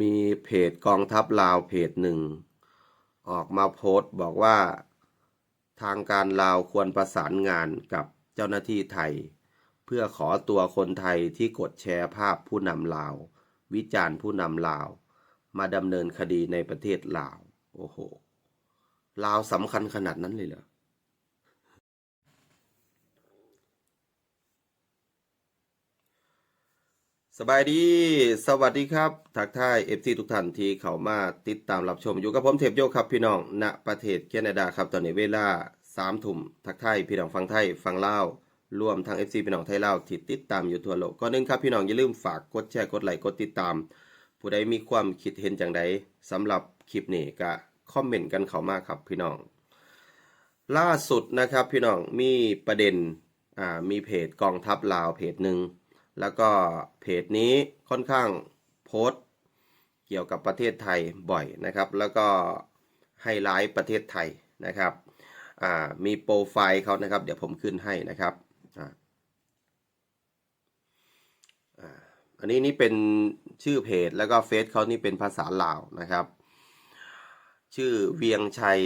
มีเพจกองทัพลาวเพจหนึ่ง ออกมาโพสต์บอกว่าทางการลาวควรประสานงานกับเจ้าหน้าที่ไทย เพื่อขอตัวคนไทยที่กดแชร์ภาพผู้นำลาว วิจารณ์ผู้นำลาว มาดำเนินคดีในประเทศลาว โอ้โหลาวสำคัญขนาดนั้นเลยเหรอ บายดี สวัสดีครับ ทักทายเอฟซีทุกท่านที่เข้ามาติดตามรับชม อยู่กับผมเทพโยครับพี่น้อง ณ ประเทศแคนาดาครับ ตอนนี้เวลาสามทุ่มทักทายพี่น้องฟังไทย ฟังเล่ารวมทั้ง FC พี่น้องไทยเล่าที่ติดตามอยู่ทั่วโลกก็นึงครับพี่น้องอย่าลืมฝากกดแชร์ กดไลค์ กดติดตาม ผู้ใดมีความคิดเห็นจังใดสำหรับคลิปนี้ก็คอมเมนต์กันเข้ามาครับพี่น้อง ล่าสุดนะครับพี่น้องมีประเด็น อ่า มีเพจกองทัพลาวเพจหนึ่ง แล้วก็เพจนี้ค่อนข้างโพสต์เกี่ยวกับประเทศไทยบ่อยนะครับ แล้วก็ไฮไลท์ประเทศไทยนะครับมีโปรไฟล์เขานะครับ เดี๋ยวผมขึ้นให้นะครับอันนี้นี่เป็นชื่อเพจแล้วก็เฟซเขานี่เป็นภาษาลาวนะครับ ชื่อเวียงชัย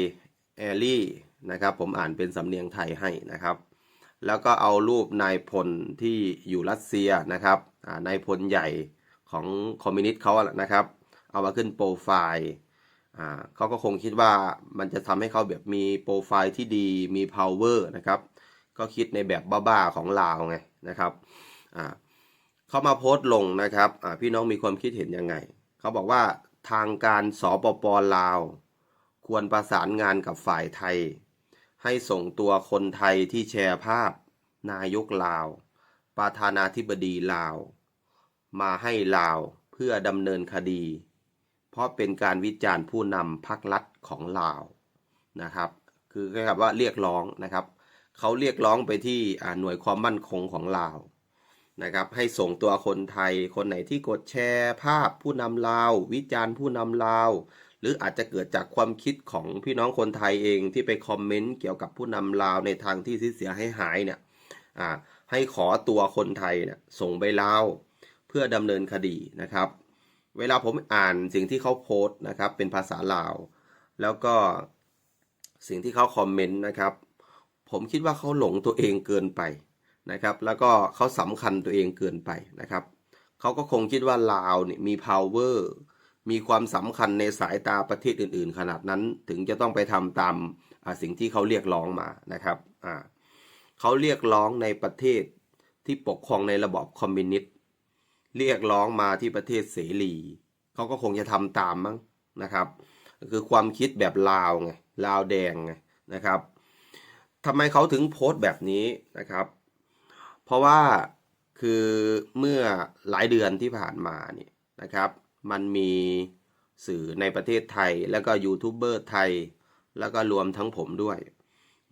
แอลลี่นะครับ ผมอ่านเป็นสำเนียงไทยให้นะครับ แล้วก็เอารูปนายพลที่อยู่รัสเซียนะครับนายพลใหญ่ของคอมมิวนิสต์เขาอะนะครับ เอามาขึ้นโปรไฟล์เขาก็คงคิดว่ามันจะทำให้เขาแบบมีโปรไฟล์ที่ดีมี power นะครับ ก็คิดในแบบบ้าๆของลาวไงนะครับเขามาโพสต์ลงนะครับพี่น้องมีความคิดเห็นยังไง เขาบอกว่าทางการสปปลาว ควรประสานงานกับฝ่ายไทย ให้ส่งตัวคนไทยที่แชร์ภาพ นายกลาว ประธานาธิบดีลาว มาให้ลาวเพื่อดำเนินคดี เพราะเป็นการวิจารณ์ผู้นำพรรครัฐของลาวนะครับ คือคล้ายๆว่าเรียกร้องนะครับเขาเรียกร้องไปที่หน่วยความมั่นคงของลาวนะครับให้ส่งตัวคนไทยคนไหนที่กดแชร์ภาพผู้นำลาว วิจารณ์ผู้นำลาว หรืออาจจะเกิดจากความคิดของพี่น้องคนไทยเองที่ไปคอมเมนต์เกี่ยวกับผู้นำลาวในทางที่เสียให้หายเนี่ยอ่าให้ขอตัวคนไทยเนี่ยส่งไปลาวเพื่อดำเนินคดีนะครับ เวลาผมอ่านสิ่งที่เขาโพสต์นะครับเป็นภาษาลาว แล้วก็สิ่งที่เขาคอมเมนต์นะครับ ผมคิดว่าเขาหลงตัวเองเกินไปนะครับ แล้วก็เขาสำคัญตัวเองเกินไปนะครับ เขาก็คงคิดว่าลาวเนี่ยมี power มีความสำคัญในสายตาประเทศอื่น ๆ ขนาดนั้นถึงจะต้องไปทำตามสิ่งที่เขาเรียกร้องมานะครับเขาเรียกร้องในประเทศที่ปกครองในระบอบคอมมิวนิสต์เรียกร้องมาที่ประเทศเสรีเขาก็คงจะทำตามมั้งนะครับคือความคิดแบบลาวไงลาวแดงไงนะครับทำไมเขาถึงโพสต์แบบนี้นะครับ เพราะว่าคือเมื่อหลายเดือนที่ผ่านมาเนี่ยนะครับ มันมีสื่อในประเทศไทย แล้วก็ยูทูบเบอร์ไทย แล้วก็รวมทั้งผมด้วย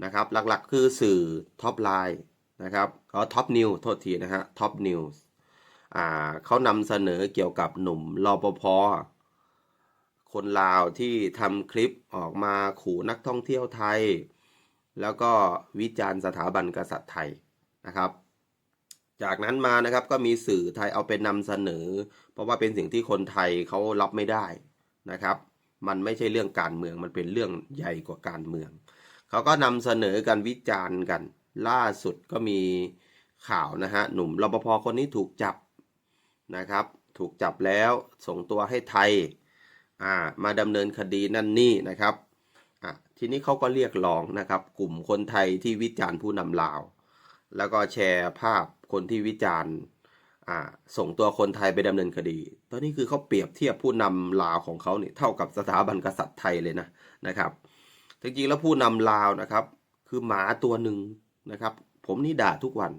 นะครับ หลักๆคือสื่อท็อปไลน์นะครับอ๋อท็อปนิวโทษทีนะฮะท็อปนิวส์อ่าเขานำเสนอเกี่ยวกับหนุ่มรอปภคนลาวที่ทำคลิปออกมาขู่นักท่องเที่ยวไทย แล้วก็วิจารณ์สถาบันกษัตริย์ไทยนะครับ จากนั้นมานะครับก็มีสื่อไทยเอาไปนำเสนอ เพราะว่าเป็นสิ่งที่คนไทยเขารับไม่ได้นะครับ มันไม่ใช่เรื่องการเมืองมันเป็นเรื่องใหญ่กว่าการเมืองเขาก็นำเสนอกันวิจารณ์กัน ล่าสุดก็มีข่าวนะฮะหนุ่มรปภคนนี้ถูกจับนะครับ ถูกจับแล้วส่งตัวให้ไทยอ่ามาดำเนินคดีนั่นนี่นะครับอะทีนี้เขาก็เรียกร้องนะครับ กลุ่มคนไทยที่วิจารณ์ผู้นำลาว แล้วก็แชร์ภาพ คนที่วิจารณ์ส่งตัวคนไทยไปดำเนินคดี ตอนนี้คือเขาเปรียบเทียบผู้นำลาวของเขาเนี่ยเท่ากับสถาบันกษัตริย์ไทยเลยนะนะครับ จริงๆแล้วผู้นำลาวนะครับ คือหมาตัวหนึ่งนะครับ ผมนี่ด่าทุกวัน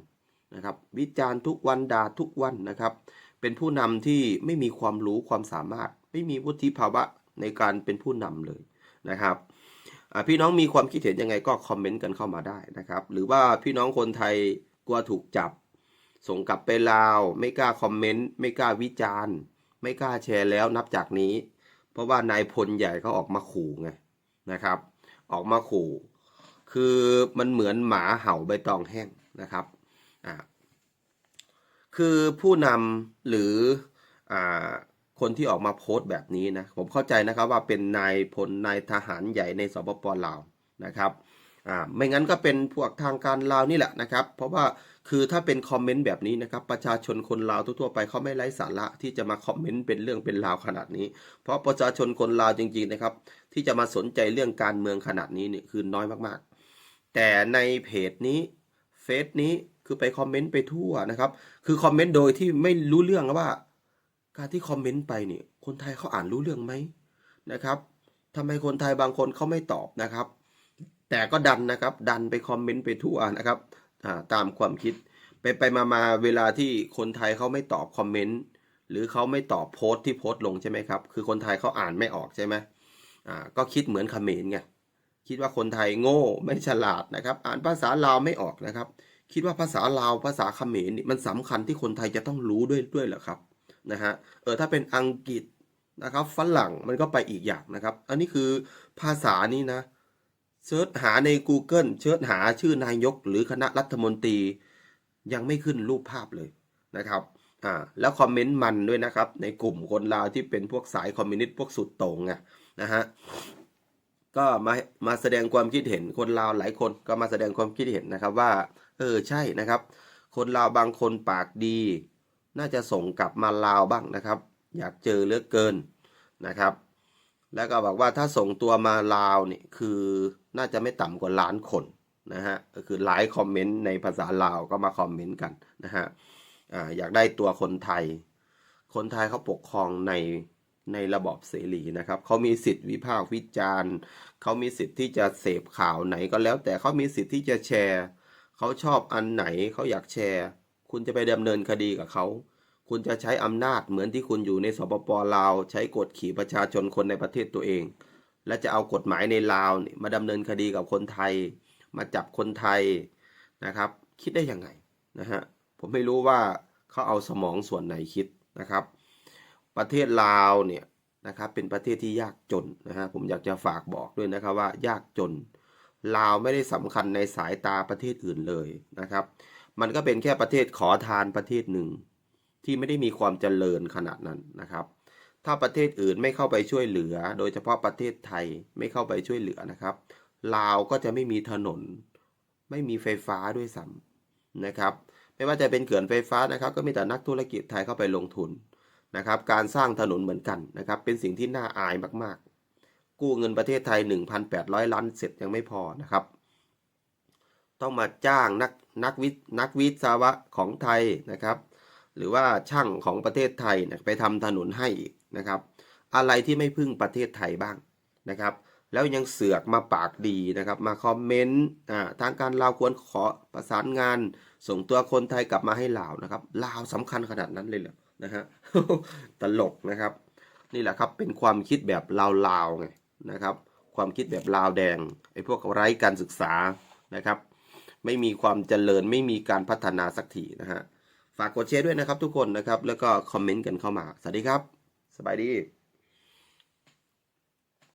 นะครับ วิจารณ์ทุกวันด่าทุกวันนะครับ เป็นผู้นำที่ไม่มีความรู้ความสามารถ ไม่มีวุฒิภาวะในการเป็นผู้นำเลยนะครับพี่น้องมีความคิดเห็นยังไงก็คอมเมนต์กันเข้ามาได้นะครับ หรือว่าพี่น้องคนไทยกลัวถูกจับ ส่งกลับไปลาว ไม่กล้าคอมเมนต์ ไม่กล้าวิจารณ์ ไม่กล้าแชร์แล้วนับจากนี้ เพราะว่านายพลใหญ่เขาออกมาขู่ไงนะครับ ออกมาขู่ คือมันเหมือนหมาเห่าใบตองแห้งนะครับอ่าคือผู้นำหรืออ่าคนที่ออกมาโพสต์แบบนี้นะ ผมเข้าใจนะครับว่าเป็นนายพลนายทหารใหญ่ในสปปลาวนะครับ อ่าไม่งั้นก็เป็นพวกทางการลาวนี่แหละนะครับ เพราะว่าคือถ้าเป็นคอมเมนต์แบบนี้นะครับ ประชาชนคนลาวทั่วๆไปเขาไม่ไร้สาระที่จะมาคอมเมนต์เป็นเรื่องเป็นราวขนาดนี้ เพราะประชาชนคนลาวจริงๆนะครับ ที่จะมาสนใจเรื่องการเมืองขนาดนี้เนี่ยคือน้อยมากๆ แต่ในเพจนี้เฟซนี้คือไปคอมเมนต์ไปทั่วนะครับ คือคอมเมนต์โดยที่ไม่รู้เรื่องว่า การที่คอมเมนต์ไปเนี่ยคนไทยเขาอ่านรู้เรื่องไหมนะครับทำไมคนไทยบางคนเขาไม่ตอบนะครับ แต่ก็ดันนะครับ ดันไปคอมเมนต์ไปทั่วนะครับตามความคิด ไปไปมามาเวลาที่คนไทยเขาไม่ตอบคอมเมนต์หรือเขาไม่ตอบโพสต์ที่โพสต์ลงใช่ไหมครับ คือคนไทยเขาอ่านไม่ออกใช่ไหมอ่าก็คิดเหมือนเขมรไงคิดว่าคนไทยโง่ไม่ฉลาดนะครับ อ่านภาษาลาวไม่ออกนะครับ คิดว่าภาษาลาวภาษาเขมรนี่มันสำคัญที่คนไทยจะต้องรู้ด้วยด้วยเหรอครับนะฮะเออถ้าเป็นอังกฤษนะครับฝรั่งมันก็ไปอีกอย่างนะครับ อันนี้คือภาษานี้นะ เสิร์ชหาใน Google เสิร์ชหาชื่อนายกหรือคณะรัฐมนตรี ยังไม่ขึ้นรูปภาพเลยนะครับอ่าแล้วคอมเมนต์มันด้วยนะครับ ในกลุ่มคนลาวที่เป็นพวกสายคอมมิวนิสต์พวกสุดโต่งไงนะฮะก็มามาแสดงความคิดเห็นคนลาวหลายคนก็มาแสดงความคิดเห็นนะครับว่า เออใช่นะครับ คนลาวบางคนปากดี น่าจะส่งกลับมาลาวบ้างนะครับ อยากเจอเลือกเกินนะครับ แล้วก็บอกว่าถ้าส่งตัวมาลาวนี่คือน่าจะไม่ต่ำกว่าล้านคนนะฮะก็คือหลายคอมเมนต์ในภาษาลาวก็มาคอมเมนต์กันนะฮะออยากได้ตัวคนไทย คนไทยเขาปกครองในในระบอบเสรีนะครับเขามีสิทธิ์วิพากษ์วิจารณ์เขามีสิทธิ์ที่จะเสพข่าวไหนก็แล้ว แต่เขามีสิทธิ์ที่จะแชร์เขาชอบอันไหนเขาอยากแชร์ คุณจะไปดำเนินคดีกับเขา คุณจะใช้อำนาจเหมือนที่คุณอยู่ในสปปลาว ใช้กดขี่ประชาชนคนในประเทศตัวเอง และจะเอากฎหมายในลาวนี่มาดำเนินคดีกับคนไทย มาจับคนไทยนะครับ คิดได้ยังไงนะฮะผมไม่รู้ว่าเขาเอาสมองส่วนไหนคิดนะครับ ประเทศลาวเนี่ยนะครับเป็นประเทศที่ยากจนนะฮะผมอยากจะฝากบอกด้วยนะครับว่ายากจน ลาวไม่ได้สำคัญในสายตาประเทศอื่นเลยนะครับ มันก็เป็นแค่ประเทศขอทานประเทศหนึ่ง ที่ไม่ได้มีความเจริญขนาดนั้นนะครับ ถ้าประเทศอื่นไม่เข้าไปช่วยเหลือ โดยเฉพาะประเทศไทยไม่เข้าไปช่วยเหลือนะครับลาวก็จะไม่มีถนน ไม่มีไฟฟ้าด้วยซ้ำนะครับ ไม่ว่าจะเป็นเขื่อนไฟฟ้านะครับ ก็มีแต่นักธุรกิจไทยเข้าไปลงทุนนะครับ การสร้างถนนเหมือนกันนะครับ เป็นสิ่งที่น่าอายมากๆ กู้เงินประเทศไทย 1,800 ล้านเสร็จยังไม่พอนะครับ ต้องมาจ้างนักนักวิทนักวิศวะของไทยนะครับ หรือว่าช่างของประเทศไทยนี่ยไปทำถนนให้อีกนะครับ อะไรที่ไม่พึ่งประเทศไทยบ้างนะครับ แล้วยังเสือกมาปากดีนะครับ มาคอมเมนต์ทางการลาวควรขอประสานงาน ส่งตัวคนไทยกลับมาให้ลาวนะครับลาวสำคัญขนาดนั้นเลยเหรอนะฮะตลกนะครับ นี่แหละครับเป็นความคิดแบบลาวๆไงนะครับ ความคิดแบบลาวแดงไอ้พวกไร้การศึกษานะครับ ไม่มีความเจริญไม่มีการพัฒนาสักทีนะฮะ ฝากกดแชร์ด้วยนะครับทุกคนนะครับ แล้วก็คอมเมนต์กันเข้ามา สวัสดีครับ สบายดี